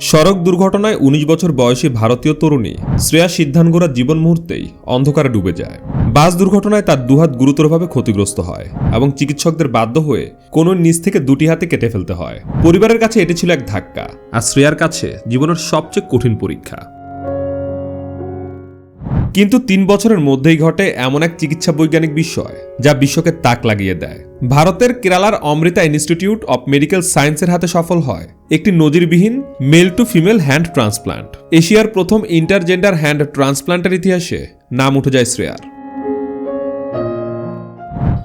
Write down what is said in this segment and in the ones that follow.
সড়ক দুর্ঘটনায় ১৯ বছর বয়সী ভারতীয় তরুণী শ্রেয়া সিদ্ধানগোড়ার জীবন মুহূর্তেই অন্ধকারে ডুবে যায়। বাস দুর্ঘটনায় তার দুহাত গুরুতরভাবে ক্ষতিগ্রস্ত হয় এবং চিকিৎসকদের বাধ্য হয়ে কোনো নিচ থেকে দুটি হাতে কেটে ফেলতে হয়। পরিবারের কাছে এটি ছিল এক ধাক্কা, আর শ্রেয়ার কাছে জীবনের সবচেয়ে কঠিন পরীক্ষা। কিন্তু তিন বছরের মধ্যেই ঘটে এমন এক চিকিৎসা বৈজ্ঞানিক বিষয়, যা বিশ্বকে তাক লাগিয়ে দেয়। ভারতের কেরালার অমৃতা ইনস্টিটিউট অব মেডিকেল সায়েন্সের হাতে সফল হয়। একটি নজিরবিহীন, male to female hand transplant. এশিয়ার প্রথম ইন্টারজেন্ডার হ্যান্ড ট্রান্সপ্লান্টের ইতিহাসে নাম উঠে যায় শ্রেয়ার।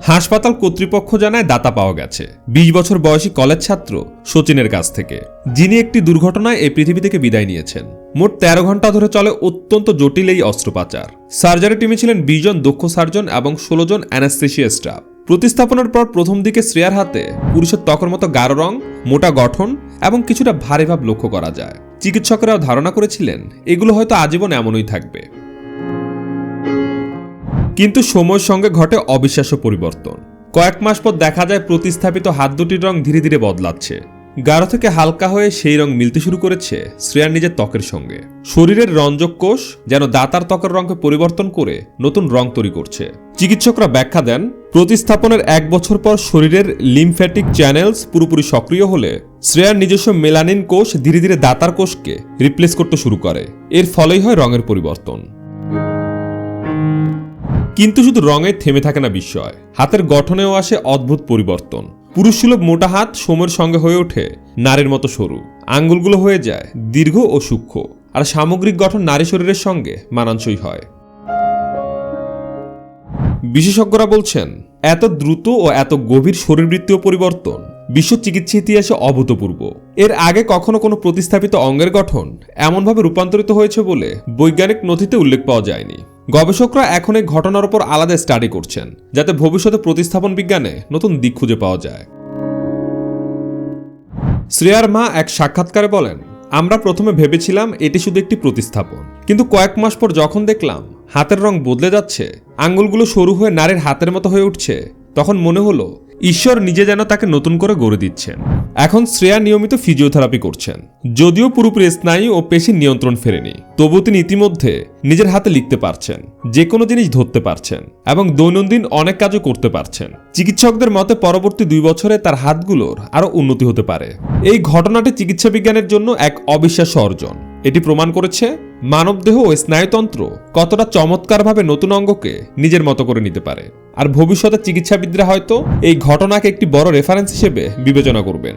হাসপাতাল কর্তৃপক্ষ জানায় দাতা পাওয়া গেছে। বিশ বছর বয়সী কলেজ ছাত্র সচিনের কাছ থেকে, যিনি একটি দুর্ঘটনায় এই পৃথিবী থেকে বিদায় নিয়েছেন। মোট তেরো ঘণ্টা ধরে চলে অত্যন্ত জটিল এই অস্ত্রোপচার। সার্জারি টিমে ছিলেন বিশ জন দক্ষ সার্জন এবং ষোলো জন অ্যানাস্থেশিয়া স্টাফ। প্রতিস্থাপনের পর প্রথম দিকে শ্রেয়ার হাতে পুরুষের ত্বকের মতো গাঢ় রং, মোটা গঠন এবং কিছুটা ভারী ভাব লক্ষ্য করা যায়। চিকিৎসকেরাও ধারণা করেছিলেন, এগুলো হয়তো আজীবন এমনই থাকবে। কিন্তু সময়ের সঙ্গে ঘটে অবিশ্বাস্য পরিবর্তন। কয়েক মাস পর দেখা যায় প্রতিস্থাপিত হাত দুটির রং ধীরে ধীরে বদলাচ্ছে। গাঢ় থেকে হালকা হয়ে সেই রং মিলতে শুরু করেছে শ্রেয়ার নিজের ত্বকের সঙ্গে। শরীরের রঞ্জক কোষ যেন দাতার ত্বকের রঙকে পরিবর্তন করে নতুন রং তৈরি করছে। চিকিৎসকরা ব্যাখ্যা দেন, প্রতিস্থাপনের এক বছর পর শরীরের লিমফ্যাটিক চ্যানেলস পুরোপুরি সক্রিয় হলে শ্রেয়ার নিজস্ব মেলানিন কোষ ধীরে ধীরে দাতার কোষকে রিপ্লেস করতে শুরু করে। এর ফলেই হয় রঙের পরিবর্তন। কিন্তু শুধু রঙে থেমে থাকে না বিস্ময় হাতের গঠনেও আসে অদ্ভুত পরিবর্তন। পুরুষসুলভ মোটা হাত সোমের সঙ্গে হয়ে ওঠে নারীর মতো সরু। আঙ্গুলগুলো হয়ে যায় দীর্ঘ ও সূক্ষ্ম, আর সামগ্রিক গঠন নারী শরীরের সঙ্গে মানানসই হয়। বিশেষজ্ঞরা বলছেন এত দ্রুত ও এত গভীর শরীরবৃত্তীয় পরিবর্তন বিশ্ব চিকিৎসা ইতিহাসে অভূতপূর্ব। এর আগে কখনো কোনো প্রতিস্থাপিত অঙ্গের গঠন এমনভাবে রূপান্তরিত হয়েছে বলে বৈজ্ঞানিক নথিতে উল্লেখ পাওয়া যায়নি। গবেষকরা এখন এই ঘটনার উপর আলাদা স্টাডি করছেন, যাতে ভবিষ্যতে প্রতিস্থাপন বিজ্ঞানে নতুন দিক খুঁজে পাওয়া যায়। শ্রেয়ার মা এক সাক্ষাৎকারে বলেন আমরা প্রথমে ভেবেছিলাম এটি শুধু একটি প্রতিস্থাপন। কিন্তু কয়েক মাস পর যখন দেখলাম হাতের রং বদলে যাচ্ছে, আঙ্গুলগুলো সরু হয়ে নারীর হাতের মতো হয়ে উঠছে, তখন মনে হলো, ঈশ্বর নিজে যেন তাকে নতুন করে গড়ে দিচ্ছেন। এখন শ্রেয়া নিয়মিত ফিজিওথেরাপি করছেন। যদিও পুরোপুরি স্নায়ু ও পেশির নিয়ন্ত্রণ ফেরেনি তবু তিনি ইতিমধ্যে নিজের হাতে লিখতে পারছেন যে কোনো জিনিস ধরতে পারছেন এবং দৈনন্দিন অনেক কাজও করতে পারছেন। চিকিৎসকদের মতে পরবর্তী দুই বছরে তার হাতগুলোর আরও উন্নতি হতে পারে। এই ঘটনাটি চিকিৎসা বিজ্ঞানের জন্য এক অবিশ্বাস্য অর্জন। এটি প্রমাণ করেছে মানবদেহ ও স্নায়ুতন্ত্র কতটা চমৎকারভাবে নতুন অঙ্গকে নিজের মতো করে নিতে পারে? আর ভবিষ্যতে চিকিৎসাবিদরা হয়তো এই ঘটনাকে একটি বড় রেফারেন্স হিসেবে বিবেচনা করবেন।